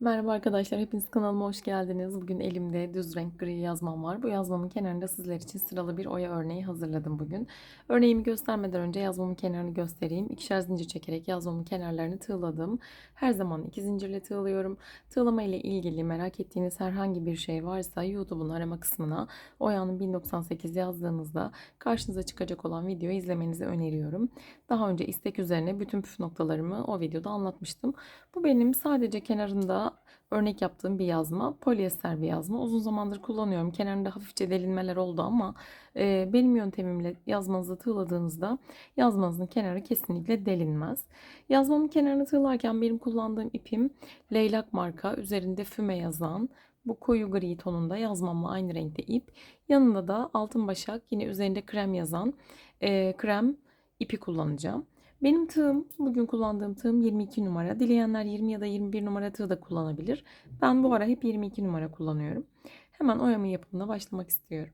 Merhaba arkadaşlar, hepiniz kanalıma hoş geldiniz. Bugün elimde düz renk gri yazmam var. Bu yazmamın kenarında sizler için sıralı bir oya örneği hazırladım bugün. Örneğimi göstermeden önce yazmamın kenarını göstereyim. İkişer zincir çekerek yazmamın kenarlarını tığladım. Her zaman iki zincirle tığlıyorum. Tığlama ile ilgili merak ettiğiniz herhangi bir şey varsa YouTube'un arama kısmına oyanın 1098 yazdığınızda karşınıza çıkacak olan videoyu izlemenizi öneriyorum. Daha önce istek üzerine bütün püf noktalarımı o videoda anlatmıştım. Bu benim sadece kenarında örnek yaptığım bir yazma. Polyester bir yazma. Uzun zamandır kullanıyorum. Kenarında hafifçe delinmeler oldu ama e, benim yöntemimle yazmanızı tığladığınızda yazmanızın kenarı kesinlikle delinmez. Yazmamın kenarını tığlarken benim kullandığım ipim Leylak marka. Üzerinde füme yazan bu koyu gri tonunda yazmamla aynı renkte ip. Yanında da altın başak yine üzerinde krem yazan e, krem ipi kullanacağım. Benim tığım, bugün kullandığım tığım 22 numara. Dileyenler 20 ya da 21 numara tığ da kullanabilir. Ben bu ara hep 22 numara kullanıyorum. Hemen oyamı yapımına başlamak istiyorum.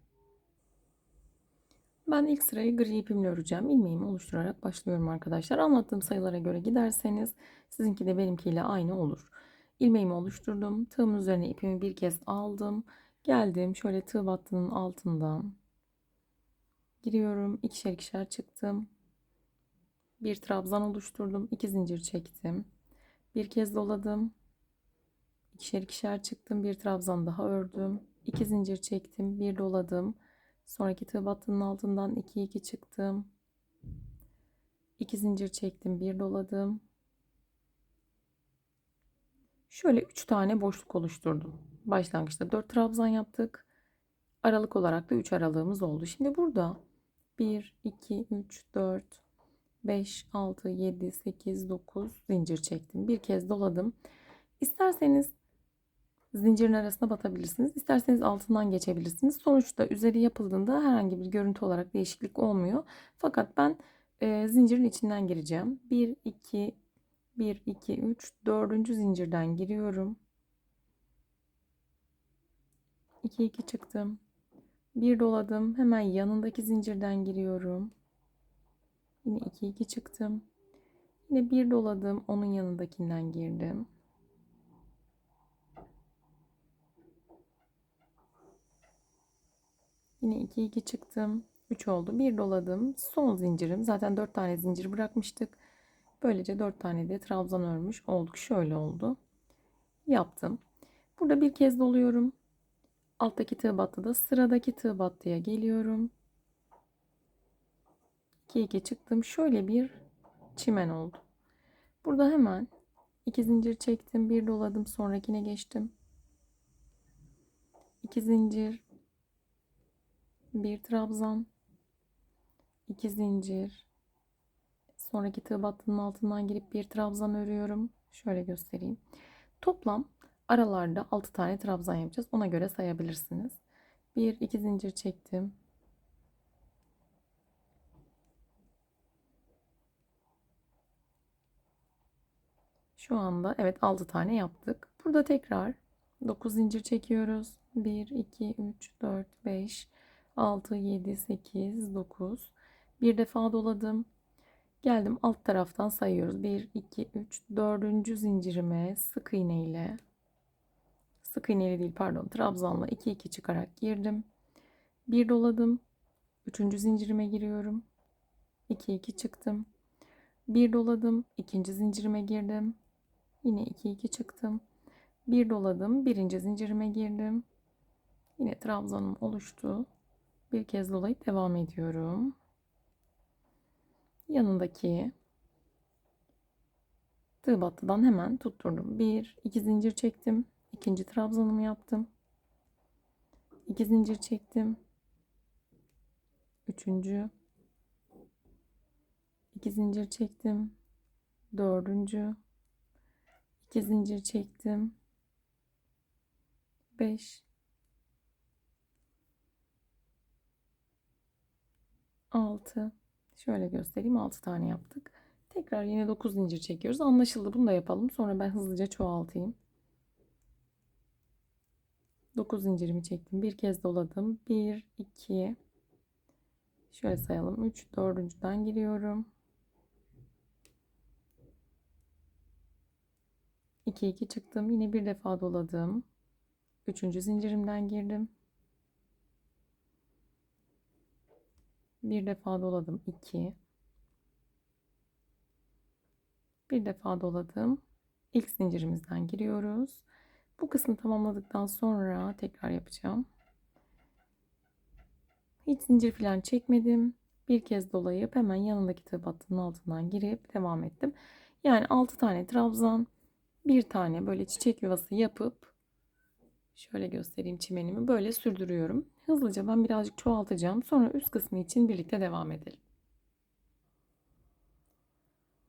Ben ilk sırayı gri ipimle öreceğim. İlmeğimi oluşturarak başlıyorum arkadaşlar. Anlattığım sayılara göre giderseniz sizinki de benimkiyle aynı olur. İlmeğimi oluşturdum. Tığımın üzerine ipimi bir kez aldım. Geldim şöyle tığ battının altından giriyorum. İkişer ikişer çıktım bir trabzan oluşturdum. iki zincir çektim. Bir kez doladım. İkişer ikişer çıktım. Bir trabzan daha ördüm. iki zincir çektim. Bir doladım. Sonraki tığ battının altından 2 2 çıktım. 2 zincir çektim. Bir doladım. Şöyle 3 tane boşluk oluşturdum. Başlangıçta 4 trabzan yaptık. Aralık olarak da 3 aralığımız oldu. Şimdi burada 1 2 3 4 5, 6, 7, 8, 9 zincir çektim. Bir kez doladım. İsterseniz zincirin arasına batabilirsiniz. İsterseniz altından geçebilirsiniz. Sonuçta üzeri yapıldığında herhangi bir görüntü olarak değişiklik olmuyor. Fakat ben e, zincirin içinden gireceğim. 1, 2, 1, 2, 3, 4. zincirden giriyorum. 2, 2 çıktım. Bir doladım. Hemen yanındaki zincirden giriyorum. Yine 2 2 çıktım. Yine bir doladım. Onun yanındakinden girdim. Yine 2 2 çıktım. 3 oldu. Bir doladım. Son zincirim. Zaten 4 tane zincir bırakmıştık. Böylece 4 tane de trabzan örmüş olduk. Şöyle oldu. Yaptım. Burada bir kez doluyorum. Alttaki tığ battıda sıradaki tığ battıya geliyorum. 2 2 çıktım. Şöyle bir çimen oldu. Burada hemen iki zincir çektim. Bir doladım. Sonrakine geçtim. 2 zincir. Bir trabzan. 2 zincir. Sonraki tığ battının altından girip bir trabzan örüyorum. Şöyle göstereyim. Toplam aralarda 6 tane trabzan yapacağız. Ona göre sayabilirsiniz. 1 2 zincir çektim. Şu anda evet 6 tane yaptık. Burada tekrar 9 zincir çekiyoruz. 1, 2, 3, 4, 5, 6, 7, 8, 9. Bir defa doladım. Geldim alt taraftan sayıyoruz. 1, 2, 3, 4. zincirime sık iğne ile sık iğneyle değil pardon trabzanla 2 2 çıkarak girdim. Bir doladım. 3. zincirime giriyorum. 2 2 çıktım. Bir doladım. ikinci zincirime girdim. Yine 2 2 çıktım. Bir doladım. Birinci zincirime girdim. Yine trabzanım oluştu. Bir kez dolayıp devam ediyorum. Yanındaki tığ battıdan hemen tutturdum. Bir, iki zincir çektim. İkinci trabzanımı yaptım. İki zincir çektim. Üçüncü. iki zincir çektim. Dördüncü. 2 zincir çektim. 5 6 şöyle göstereyim 6 tane yaptık. Tekrar yine 9 zincir çekiyoruz. Anlaşıldı. Bunu da yapalım. Sonra ben hızlıca çoğaltayım. 9 zincirimi çektim. Bir kez doladım. 1 2 şöyle sayalım. 3 dördüncüden giriyorum. 2 2 çıktım. Yine bir defa doladım. Üçüncü zincirimden girdim. Bir defa doladım. 2 Bir defa doladım. İlk zincirimizden giriyoruz. Bu kısmı tamamladıktan sonra tekrar yapacağım. Hiç zincir falan çekmedim. Bir kez dolayıp hemen yanındaki tığ battının altından girip devam ettim. Yani 6 tane trabzan, bir tane böyle çiçek yuvası yapıp şöyle göstereyim çimenimi böyle sürdürüyorum. Hızlıca ben birazcık çoğaltacağım. Sonra üst kısmı için birlikte devam edelim.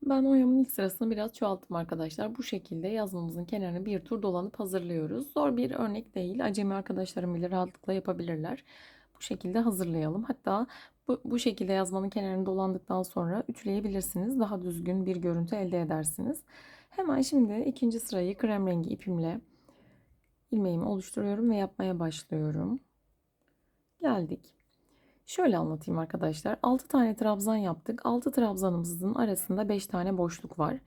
Ben oyamın ilk sırasını biraz çoğalttım arkadaşlar. Bu şekilde yazmamızın kenarını bir tur dolanıp hazırlıyoruz. Zor bir örnek değil. Acemi arkadaşlarım bile rahatlıkla yapabilirler. Şekilde hazırlayalım. Hatta bu, bu şekilde yazmanın kenarını dolandıktan sonra ütüleyebilirsiniz. Daha düzgün bir görüntü elde edersiniz. Hemen şimdi ikinci sırayı krem rengi ipimle ilmeğimi oluşturuyorum ve yapmaya başlıyorum. Geldik. Şöyle anlatayım arkadaşlar. 6 tane trabzan yaptık. 6 trabzanımızın arasında 5 tane boşluk var.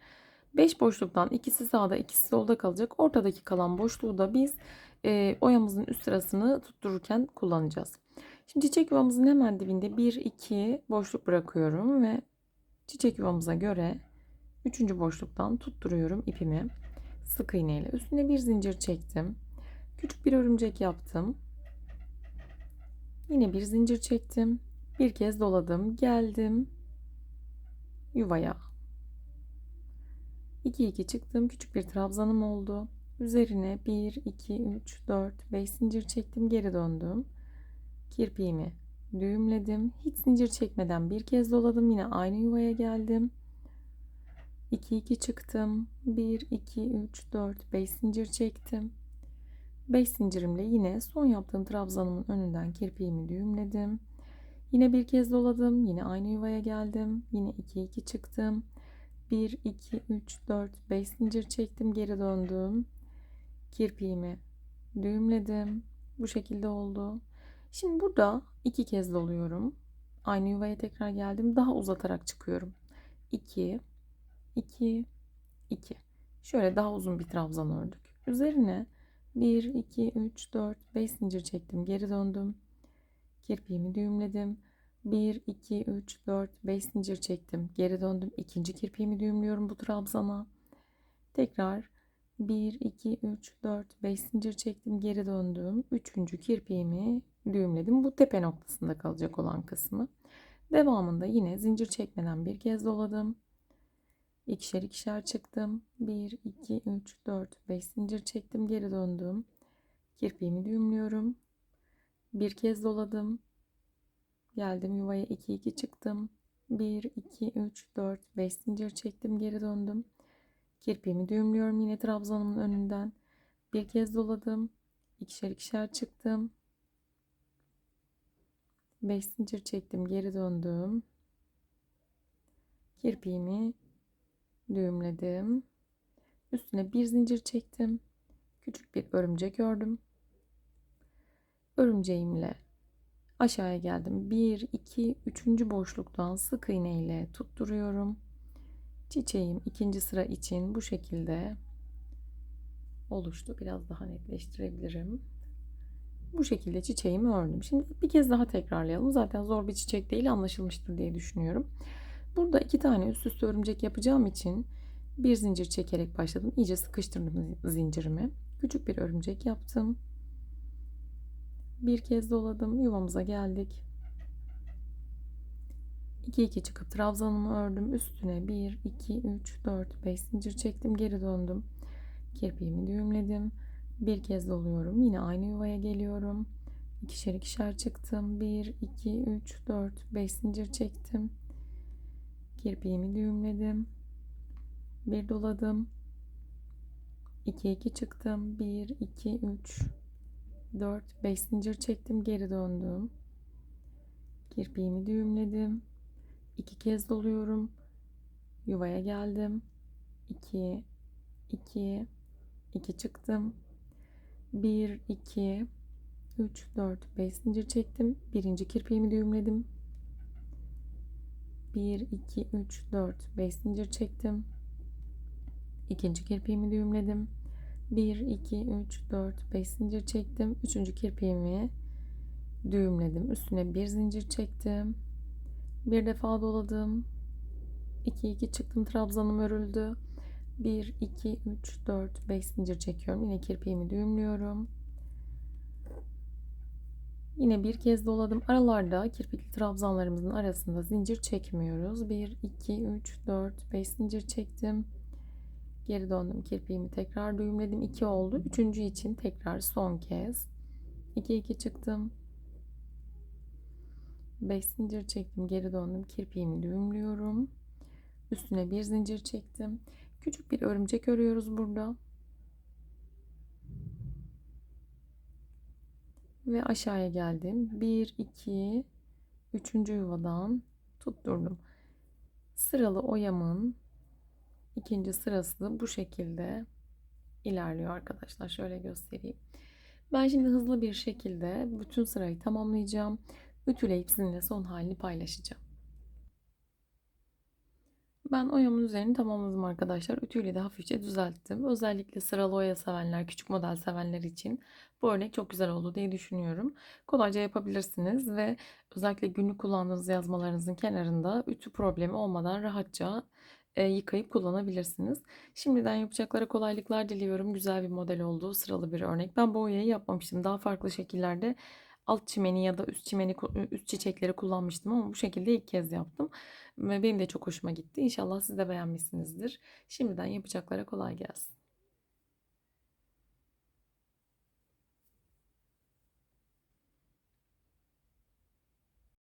5 boşluktan ikisi sağda ikisi solda kalacak. Ortadaki kalan boşluğu da biz e, oyamızın üst sırasını tuttururken kullanacağız. Şimdi çiçek yuvamızın hemen dibinde 1 2 boşluk bırakıyorum ve çiçek yuvamıza göre 3. boşluktan tutturuyorum ipimi. Sık iğne ile üstüne bir zincir çektim. Küçük bir örümcek yaptım. Yine bir zincir çektim. Bir kez doladım. Geldim. Yuvaya. 2 2 çıktım. Küçük bir trabzanım oldu. Üzerine 1 2 3 4 5 zincir çektim. Geri döndüm. Kirpiğimi düğümledim. Hiç zincir çekmeden bir kez doladım. Yine aynı yuvaya geldim. 2 2 çıktım. 1 2 3 4 5 zincir çektim. 5 zincirimle yine son yaptığım trabzanımın önünden kirpiğimi düğümledim. Yine bir kez doladım. Yine aynı yuvaya geldim. Yine 2 2 çıktım. 1 2 3 4 5 zincir çektim. Geri döndüm. Kirpiğimi düğümledim. Bu şekilde oldu. Şimdi burada iki kez doluyorum. Aynı yuvaya tekrar geldim. Daha uzatarak çıkıyorum. 2 2 2 Şöyle daha uzun bir trabzan ördük. Üzerine 1, 2, 3, 4, 5 zincir çektim. Geri döndüm. Kirpiğimi düğümledim. 1, 2, 3, 4, 5 zincir çektim. Geri döndüm. İkinci kirpiğimi düğümlüyorum bu trabzana. Tekrar 1, 2, 3, 4, 5 zincir çektim. Geri döndüm. Üçüncü kirpiğimi düğümledim. Bu tepe noktasında kalacak olan kısmı. Devamında yine zincir çekmeden bir kez doladım. İkişer ikişer çıktım. 1, 2, 3, 4, 5 zincir çektim. Geri döndüm. Kirpiğimi düğümlüyorum. Bir kez doladım. Geldim yuvaya 2, 2 çıktım. 1, 2, 3, 4, 5 zincir çektim. Geri döndüm. Kirpiğimi düğümlüyorum yine trabzanımın önünden. Bir kez doladım. İkişer ikişer çıktım. 5 zincir çektim. Geri döndüm. Kirpiğimi düğümledim. Üstüne bir zincir çektim. Küçük bir örümcek ördüm. Örümceğimle aşağıya geldim. 1 2 3. boşluktan sık iğne ile tutturuyorum. Çiçeğim ikinci sıra için bu şekilde oluştu. Biraz daha netleştirebilirim. Bu şekilde çiçeğimi ördüm. Şimdi bir kez daha tekrarlayalım. Zaten zor bir çiçek değil anlaşılmıştır diye düşünüyorum. Burada iki tane üst üste örümcek yapacağım için bir zincir çekerek başladım. İyice sıkıştırdım zincirimi. Küçük bir örümcek yaptım. Bir kez doladım. Yuvamıza geldik. 2 2 çıkıp trabzanımı ördüm. Üstüne 1 2 3 4 5 zincir çektim. Geri döndüm. Kirpiğimi düğümledim. Bir kez doluyorum. Yine aynı yuvaya geliyorum. İkişer ikişer çıktım. 1 2 3 4 5 zincir çektim. Kirpiğimi düğümledim. Bir doladım. 2 2 çıktım. 1 2 3 4 5 zincir çektim. Geri döndüm. Kirpiğimi düğümledim. 2 kez doluyorum. Yuvaya geldim. 2 2 2 çıktım. 1 2 3 4 5 zincir çektim. Birinci kirpiğimi düğümledim. 1 2 3 4 5 zincir çektim İkinci kirpiğimi düğümledim. 1, 2, 3, 4, 5 zincir çektim. Üçüncü kirpiğimi düğümledim. Üstüne bir zincir çektim. Bir defa doladım. 2, 2 çıktım. Trabzanım örüldü. 1, 2, 3, 4, 5 zincir çekiyorum. Yine kirpiğimi düğümlüyorum. Yine bir kez doladım. Aralarda kirpikli trabzanlarımızın arasında zincir çekmiyoruz. 1, 2, 3, 4, 5 zincir çektim. Geri döndüm. Kirpiğimi tekrar düğümledim. 2 oldu. Üçüncü için tekrar son kez. 2, 2 çıktım. 5 zincir çektim. Geri döndüm. Kirpiğimi düğümlüyorum. Üstüne bir zincir çektim. Küçük bir örümcek örüyoruz burada. Ve aşağıya geldim. 1, 2, 3. yuvadan tutturdum. Sıralı oyamın ikinci sırası da bu şekilde ilerliyor arkadaşlar. Şöyle göstereyim. Ben şimdi hızlı bir şekilde bütün sırayı tamamlayacağım. Ütüleyip sizinle son halini paylaşacağım. Ben oyamın üzerini tamamladım arkadaşlar. Ütüyle de hafifçe düzelttim. Özellikle sıralı oya sevenler, küçük model sevenler için bu örnek çok güzel oldu diye düşünüyorum. Kolayca yapabilirsiniz ve özellikle günlük kullandığınız yazmalarınızın kenarında ütü problemi olmadan rahatça e, yıkayıp kullanabilirsiniz. Şimdiden yapacaklara kolaylıklar diliyorum. Güzel bir model oldu. Sıralı bir örnek. Ben bu oyayı yapmamıştım. Daha farklı şekillerde alt çimeni ya da üst çimeni üst çiçekleri kullanmıştım ama bu şekilde ilk kez yaptım. Ve benim de çok hoşuma gitti. İnşallah siz de beğenmişsinizdir. Şimdiden yapacaklara kolay gelsin.